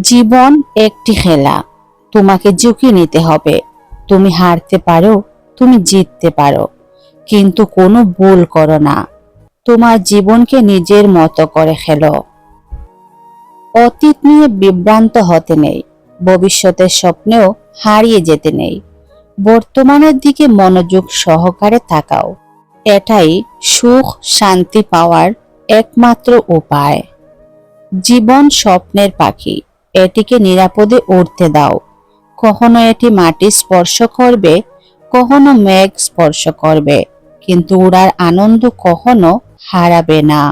জীবন একটি খেলা। তোমাকে ঝুঁকি নিতে হবে। তুমি হারতে পারো, তুমি জিততে পারো। কিন্তু কোনো ভুল করো না। তোমার জীবনকে নিজের মতো করে খেলো। অতীত নিয়ে বিভ্রান্ত হতে নেই। ভবিষ্যতের স্বপ্নেও হারিয়ে যেতে নেই। বর্তমানের দিকে মনোযোগ সহকারে থাকাও এটাই সুখ, শান্তি পাওয়ার একমাত্র উপায়। জীবন স্বপ্নের পাখি। এটিকে নিরাপদে উড়তে দাও। কখনো এটি মাটি স্পর্শ করবে, কখনো মেঘ স্পর্শ করবে, কিন্তু উড়ার আনন্দ কখনো হারাবে না।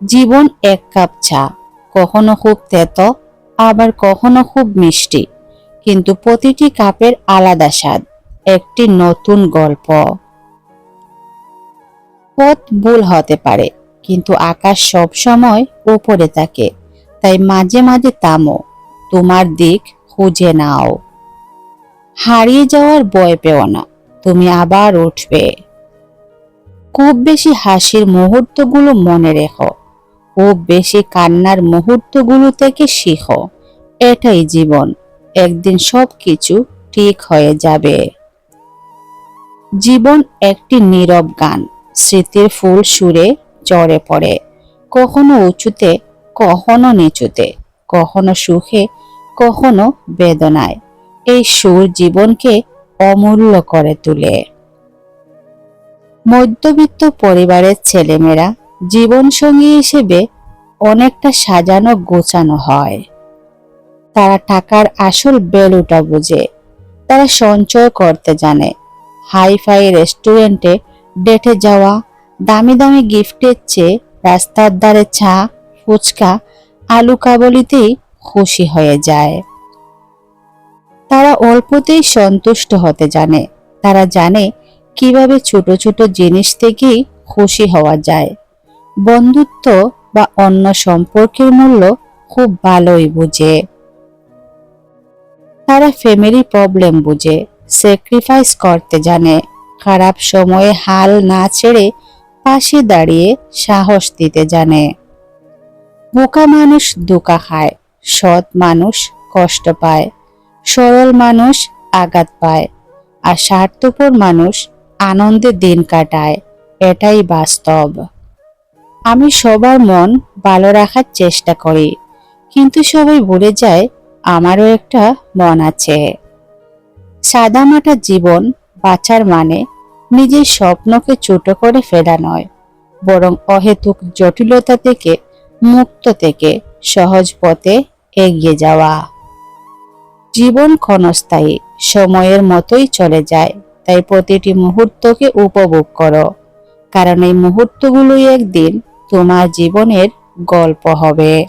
জীবন এক কাপ চা, কখনো খুব তেতো, আবার কখনো খুব মিষ্টি, কিন্তু প্রতিটি কাপের আলাদা স্বাদ, একটি নতুন গল্প। পথ ভুল হতে পারে, কিন্তু আকাশ সব সময় উপরে থাকে। তাই মাঝে মাঝে থামো, তোমার দিক খুঁজে নাও। হারিয়ে যাওয়ার ভয় পেও না, তুমি আবার উঠবে। খুব বেশি হাসির মুহূর্তগুলো মনে রেখো, খুব বেশি কান্নার মুহূর্তগুলো থেকে শিখো, এটাই জীবন, একদিন সব কিছু ঠিক হয়ে যাবে। জীবন একটি নীরব গান, স্মৃতির ফুল সুরে চড়ে পড়ে, কখনো উঁচুতে কখনো নিচুতে, কখনো সুখে, কখনো বেদনায়। এই সুর জীবনকে অমূল্য করে তোলে। মধ্যবিত্ত পরিবারের ছেলেমেয়েরা জীবনসঙ্গী হিসেবে অনেকটা সাজানো গোছানো হয়। তারা টাকার আসল বেলুটা বুঝে। তারা সঞ্চয় করতে জানে। হাই ফাই রেস্টুরেন্টে ডেটে যাওয়া, দামি দামি গিফটের চেয়ে রাস্তার ধারে চা ফুচকা আলু কাবলিতেই খুশি হয়ে যায়। তারা অল্পতেই সন্তুষ্ট হতে জানে। তারা জানে কীভাবে ছোট ছোট জিনিস থেকেই খুশি হওয়া যায়। বন্ধুত্ব বা অন্য সম্পর্কের মূল্য খুব ভালোই বুঝে। তারা ফ্যামিলি প্রবলেম বুঝে স্যাক্রিফাইস করতে জানে, খারাপ সময়ে হাল না ছেড়ে পাশে দাঁড়িয়ে সাহস দিতে জানে। বোকা মানুষ ধোকা খায়, সৎ মানুষ কষ্ট পায়, সরল মানুষ আঘাত পায়, আর স্বার্থপর মানুষ আনন্দে দিন কাটায়, এটাই বাস্তব। আমি সবার মন ভালো রাখার চেষ্টা করি, কিন্তু সবাই ভুলে যায় আমারও একটা মন আছে। সাদামাটা জীবন বাঁচার মানে নিজের স্বপ্নকে ছোট করে ফেলা নয়, বরং অহেতুক জটিলতা থেকে মুক্ত থেকে সহজ পথে এগিয়ে যাওয়া। জীবন ক্ষণস্থায়ী, সময়ের মতোই চলে যায়, তাই প্রতিটি মুহূর্তকে উপভোগ করো। কারণ এই মুহূর্তগুলোই একদিন তোমার জীবনের গল্প হবে।